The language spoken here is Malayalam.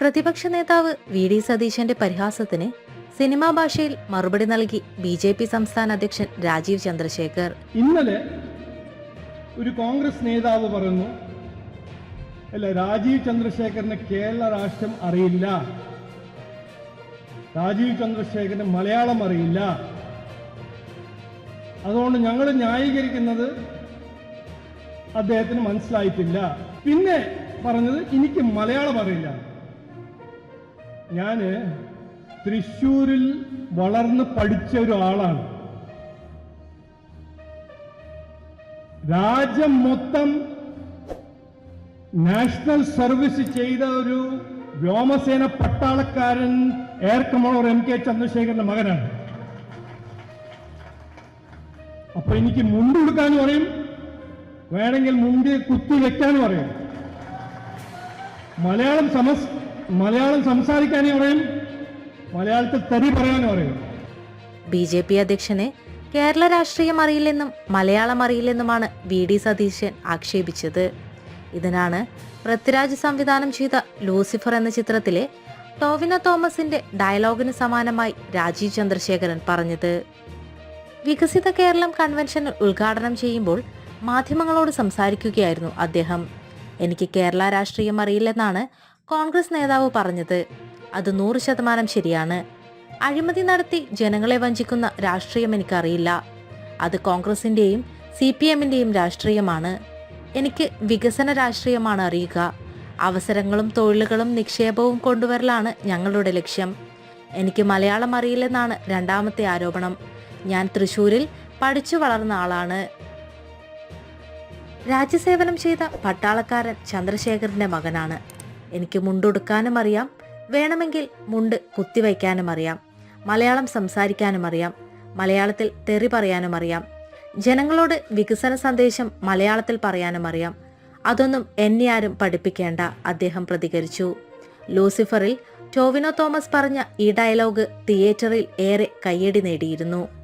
പ്രതിപക്ഷ നേതാവ് വി ഡി സതീശന്റെ പരിഹാസത്തിന് സിനിമാ ഭാഷയിൽ മറുപടി നൽകി ബി ജെ പി സംസ്ഥാന അധ്യക്ഷൻ രാജീവ് ചന്ദ്രശേഖർ. ഇന്നലെ ഒരു കോൺഗ്രസ് നേതാവ് പറഞ്ഞു അല്ല രാജീവ് ചന്ദ്രശേഖരന് കേരള രാഷ്ട്രം അറിയില്ല. രാജീവ് ചന്ദ്രശേഖരന് മലയാളം അറിയില്ല. അതുകൊണ്ട് ഞങ്ങൾ ന്യായീകരിക്കുന്നത് അദ്ദേഹത്തിന് മനസ്സിലായിട്ടില്ല. പിന്നെ പറഞ്ഞത് എനിക്ക് മലയാളം അറിയില്ല. ഞാൻ തൃശ്ശൂരിൽ വളർന്ന് പഠിച്ച ഒരാളാണ്. രാജ്യം മൊത്തം നാഷണൽ സർവീസ് ചെയ്ത ഒരു വ്യോമസേന പട്ടാളക്കാരൻ എയർ കമാൻഡർ എം കെ ചന്ദ്രശേഖരന്റെ മകനാണ്. അപ്പൊ എനിക്ക് മുണ്ട് കൊടുക്കാൻ പറയും. വേണമെങ്കിൽ മുണ്ട് കുത്തി വെക്കാൻ പറയും. മലയാളം സമസ് മലയാളം സംസാരിക്കാനേ പറയും മലയാളത്തിൽ തരി പറയാനേ പറയും. ബി ജെ പി അധ്യക്ഷനെ കേരള രാഷ്ട്രീയം അറിയില്ലെന്നും മലയാളം അറിയില്ലെന്നുമാണ് വി ഡി സതീശൻ ആക്ഷേപിച്ചത്. ഇതിനാണ് പൃഥ്വിരാജ് സംവിധാനം ചെയ്ത ലൂസിഫർ എന്ന ചിത്രത്തിലെ ടോവിന തോമസിന്റെ ഡയലോഗിന് സമാനമായി രാജീവ് ചന്ദ്രശേഖരൻ പറഞ്ഞത്. വികസിത കേരളം കൺവെൻഷൻ ഉദ്ഘാടനം ചെയ്യുമ്പോൾ മാധ്യമങ്ങളോട് സംസാരിക്കുകയായിരുന്നു അദ്ദേഹം. എനിക്ക് കേരള രാഷ്ട്രീയം അറിയില്ലെന്നാണ് കോൺഗ്രസ് നേതാവ് പറഞ്ഞത് അത് നൂറ് ശതമാനം ശരിയാണ്. അഴിമതി നടത്തി ജനങ്ങളെ വഞ്ചിക്കുന്ന രാഷ്ട്രീയം എനിക്കറിയില്ല. അത് കോൺഗ്രസിന്റെയും സി പി എമ്മിന്റെയും രാഷ്ട്രീയമാണ്. എനിക്ക് വികസന രാഷ്ട്രീയമാണ് അറിയുക. അവസരങ്ങളും തൊഴിലുകളും നിക്ഷേപവും കൊണ്ടുവരലാണ് ഞങ്ങളുടെ ലക്ഷ്യം. എനിക്ക് മലയാളം അറിയില്ലെന്നാണ് രണ്ടാമത്തെ ആരോപണം. ഞാൻ തൃശൂരിൽ പഠിച്ചു വളർന്ന ആളാണ്. രാജ്യസേവനം ചെയ്ത പട്ടാളക്കാരൻ ചന്ദ്രശേഖരന്റെ മകനാണ്. എനിക്ക് മുണ്ടുടുക്കാനും അറിയാം. വേണമെങ്കിൽ മുണ്ട് കുത്തിവയ്ക്കാനും അറിയാം. മലയാളം സംസാരിക്കാനും അറിയാം. മലയാളത്തിൽ തെറി പറയാനും അറിയാം. ജനങ്ങളോട് വികസന സന്ദേശം മലയാളത്തിൽ പറയാനും അറിയാം. അതൊന്നും എന്നെ ആരും പഠിപ്പിക്കേണ്ട അദ്ദേഹം പ്രതികരിച്ചു. ലൂസിഫറിൽ ടോവിനോ തോമസ് പറഞ്ഞ ഈ ഡയലോഗ് തിയേറ്ററിൽ ഏറെ കയ്യടി നേടിയിരുന്നു.